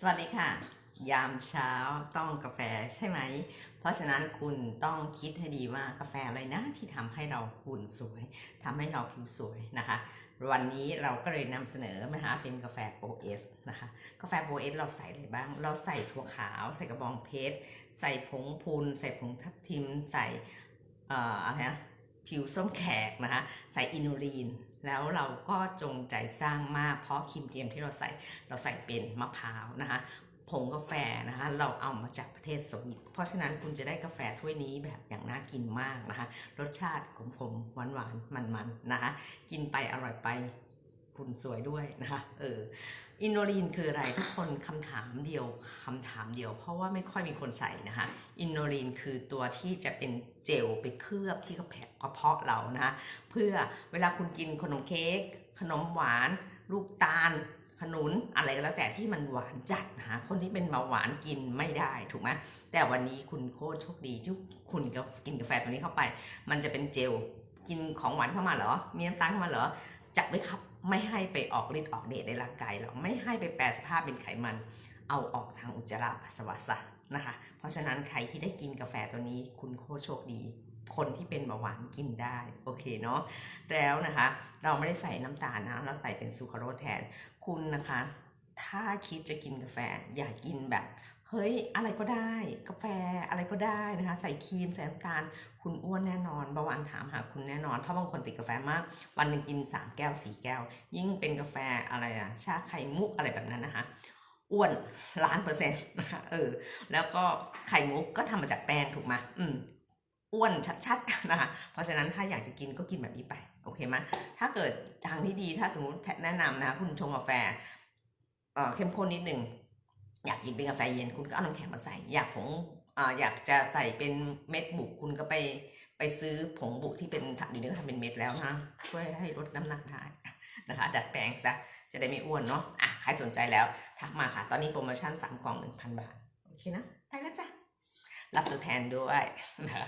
สวัสดีค่ะ ยามเช้าต้องกาแฟใช่ไหม เพราะฉะนั้นคุณต้องคิดให้ดีว่ากาแฟอะไรนะที่ทำให้เราหุ่นสวยทำให้เราผิวสวยนะคะ วันนี้เราก็เลยนำเสนอนะคะเป็นกาแฟโปเอสนะคะ กาแฟโปเอสเราใส่อะไรบ้าง เราใส่ถั่วขาว ใส่กระบองเพชร ใส่ผงพูน ใส่ผงทับทิม ใส่อออะไรนะผิวส้มแขกนะคะ ใส่อินูลีน แล้วเราก็จงใจสร้างมาก เพราะครีมเทียมที่เราใส่เราใส่เป็นมะพร้าวนะคะผงกาแฟนะคะเราเอามาจากประเทศสวิตเพราะฉะนั้นคุณจะได้กาแฟถ้วยนี้แบบอย่างน่ากินมากนะคะ รสชาติขมๆหวานๆมันๆนะคะ กินไปอร่อยไป คุณสวยด้วยนะคะเอออินโนลีนคืออะไรทุกคนคำถามเดียวคำถามเดียว เพราะว่าไม่ค่อยมีคนใส่นะคะอินโนลีนคือตัวที่จะเป็นเจลไปเคลือบที่กระเพาะเรานะคะเพื่อเวลาคุณกินขนมเค้กขนมหวาน ลูกตาลขนุนอะไรก็แล้วแต่ที่มันหวานจัดนะคะคนที่เป็นเบาหวานกินไม่ได้ถูกไหมแต่วันนี้คุณโคตรโชคดีที่คุณก็กินกาแฟตัวนี้เข้าไป มันจะเป็นเจลกินของหวานเข้ามาเหรอ มีน้ำตาลเข้ามาเหรอจะไม่ขับ ไม่ให้ไปออกฤทธิ์ออกเดชในร่างกายเราไม่ให้ไปแปรสภาพเป็นไขมัน เอาออกทางอุจจาระปัสสาวะซะนะคะ เพราะฉะนั้นใครที่ได้กินกาแฟตัวนี้คุณโคโชคดี คนที่เป็นเบาหวานกินได้โอเคเนาะแล้วนะคะ เราไม่ได้ใส่น้ำตาลนะเราใส่เป็นซูคราโรสแทนคุณนะคะ ถ้าคิดจะกินกาแฟอย่ากินแบบ เฮ้ยอะไรก็ได้ กาแฟอะไรก็ได้นะคะใส่ครีมใส่น้ำตาล คุณอ้วนแน่นอนเบาหวานถามหาคุณแน่นอน เพราะบางคนติดกาแฟมาก วันหนึ่งกิน 3 แก้ว 4 แก้ว ยิ่งเป็นกาแฟอะไรอะชาไข่มุกอะไรแบบนั้นนะคะอ้วนล้านเปอร์เซ็นต์นะคะเออแล้วก็ไข่มุกก็ทำมาจากแป้งถูกไหมอืมอ้วนชัดๆนะคะเพราะฉะนั้นถ้าอยากจะกินก็กินแบบนี้ไปโอเคไหมถ้าเกิดทางที่ดีถ้าสมมติแนะนำนะคุณชงกาแฟเอ่อเข้มข้นนิดหนึ่ง อยากกินเป็นกาแฟเย็นคุณก็เอาน้ำแข็งมาใส่ อยากผงอ่าอยากจะใส่เป็นเม็ดบุกคุณก็ไปไปซื้อผงบุกที่เป็นถังดีนี้ก็ทำเป็นเม็ดแล้วนะช่วยให้ลดน้ำหนักได้นะคะดัดแปลงซะจะได้ไม่อ้วนเนาะอะใครสนใจแล้ว ทักมาค่ะ ตอนนี้โปรโมชั่น3กล่อง 1,000 บาท โอเคนะ ไปแล้วจ้ะ รับตัวแทนด้วยนะ